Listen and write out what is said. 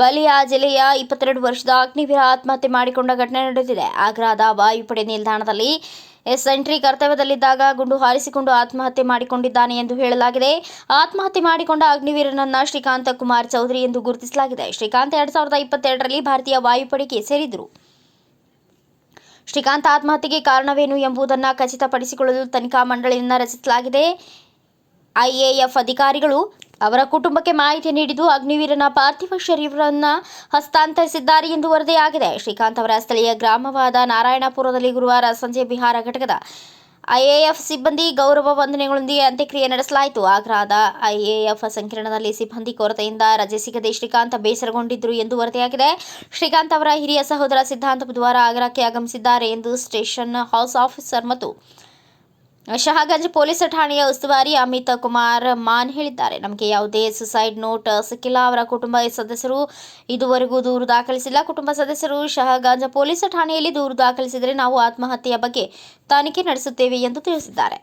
ಬಲಿಯಾ ಜಿಲ್ಲೆಯ ಇಪ್ಪತ್ತೆರಡು ವರ್ಷದ ಅಗ್ನಿವೀರ ಆತ್ಮಹತ್ಯೆ ಮಾಡಿಕೊಂಡ ಘಟನೆ ನಡೆದಿದೆ. ಆಗ್ರಾದ ವಾಯುಪಡೆ ನಿಲ್ದಾಣದಲ್ಲಿ ಎಂಟ್ರಿ ಕರ್ತವ್ಯದಲ್ಲಿದ್ದಾಗ ಗುಂಡು ಹಾರಿಸಿಕೊಂಡು ಆತ್ಮಹತ್ಯೆ ಮಾಡಿಕೊಂಡಿದ್ದಾನೆ ಎಂದು ಹೇಳಲಾಗಿದೆ. ಆತ್ಮಹತ್ಯೆ ಮಾಡಿಕೊಂಡ ಅಗ್ನಿವೀರನನ್ನ ಶ್ರೀಕಾಂತ ಕುಮಾರ್ ಚೌಧರಿ ಎಂದು ಗುರುತಿಸಲಾಗಿದೆ. ಶ್ರೀಕಾಂತ್ ಎರಡ್ ಸಾವಿರದ ಇಪ್ಪತ್ತೆರಡರಲ್ಲಿ ಭಾರತೀಯ ವಾಯುಪಡೆಗೆ ಸೇರಿದರು. ಶ್ರೀಕಾಂತ್ ಆತ್ಮಹತ್ಯೆಗೆ ಕಾರಣವೇನು ಎಂಬುದನ್ನು ಖಚಿತಪಡಿಸಿಕೊಳ್ಳಲು ತನಿಖಾ ಮಂಡಳಿಯನ್ನು ರಚಿಸಲಾಗಿದೆ. ಐಎಎಫ್ ಅಧಿಕಾರಿಗಳು ಅವರ ಕುಟುಂಬಕ್ಕೆ ಮಾಹಿತಿ ನೀಡಿದ್ದು ಅಗ್ನಿವೀರನ ಪಾರ್ಥಿವ ಶರೀರವನ್ನು ಹಸ್ತಾಂತರಿಸಿದ್ದಾರೆ ಎಂದು ವರದಿಯಾಗಿದೆ. ಶ್ರೀಕಾಂತ್ ಅವರ ಸ್ಥಳೀಯ ಗ್ರಾಮವಾದ ನಾರಾಯಣಪುರದಲ್ಲಿ ಗುರುವಾರ ಸಂಜೆ ಬಿಹಾರ ಘಟಕದ ಐಎಎಫ್ ಸಿಬ್ಬಂದಿ ಗೌರವ ವಂದನೆಗಳೊಂದಿಗೆ ಅಂತ್ಯಕ್ರಿಯೆ ನಡೆಸಲಾಯಿತು. ಆಗ್ರಾದ ಐಎಎಫ್ ಸಂಕಿರಣದಲ್ಲಿ ಸಿಬ್ಬಂದಿ ಕೊರತೆಯಿಂದ ರಜೆ ಸಿಗದೆ ಶ್ರೀಕಾಂತ್ ಬೇಸರಗೊಂಡಿದ್ದರು ಎಂದು ವರದಿಯಾಗಿದೆ. ಶ್ರೀಕಾಂತ್ ಅವರ ಹಿರಿಯ ಸಹೋದರ ಸಿದ್ಧಾಂತ ಬುಧವಾರ ಆಗ್ರಾಕ್ಕೆ ಆಗಮಿಸಿದ್ದಾರೆ ಎಂದು ಸ್ಟೇಷನ್ ಹೌಸ್ ಆಫೀಸರ್ ಮತ್ತು ಶಹಾಗಂಜ್ ಪೊಲೀಸ್ ಠಾಣೆಯ ಉಸ್ತುವಾರಿ ಅಮಿತ್ ಕುಮಾರ್ ಮಾನ್ ಹೇಳಿದ್ದಾರೆ. ನಮಗೆ ಯಾವುದೇ ಸುಸೈಡ್ ನೋಟ್ ಸಿಕ್ಕಿಲ್ಲ. ಅವರ ಕುಟುಂಬ ಸದಸ್ಯರು ಇದುವರೆಗೂ ದೂರು ದಾಖಲಿಸಿಲ್ಲ. ಕುಟುಂಬ ಸದಸ್ಯರು ಶಹಾಗಂಜ್ ಪೊಲೀಸ್ ಠಾಣೆಯಲ್ಲಿ ದೂರು ದಾಖಲಿಸಿದರೆ ನಾವು ಆತ್ಮಹತ್ಯೆಯ ಬಗ್ಗೆ ತನಿಖೆ ನಡೆಸುತ್ತೇವೆ ಎಂದು ತಿಳಿಸಿದ್ದಾರೆ.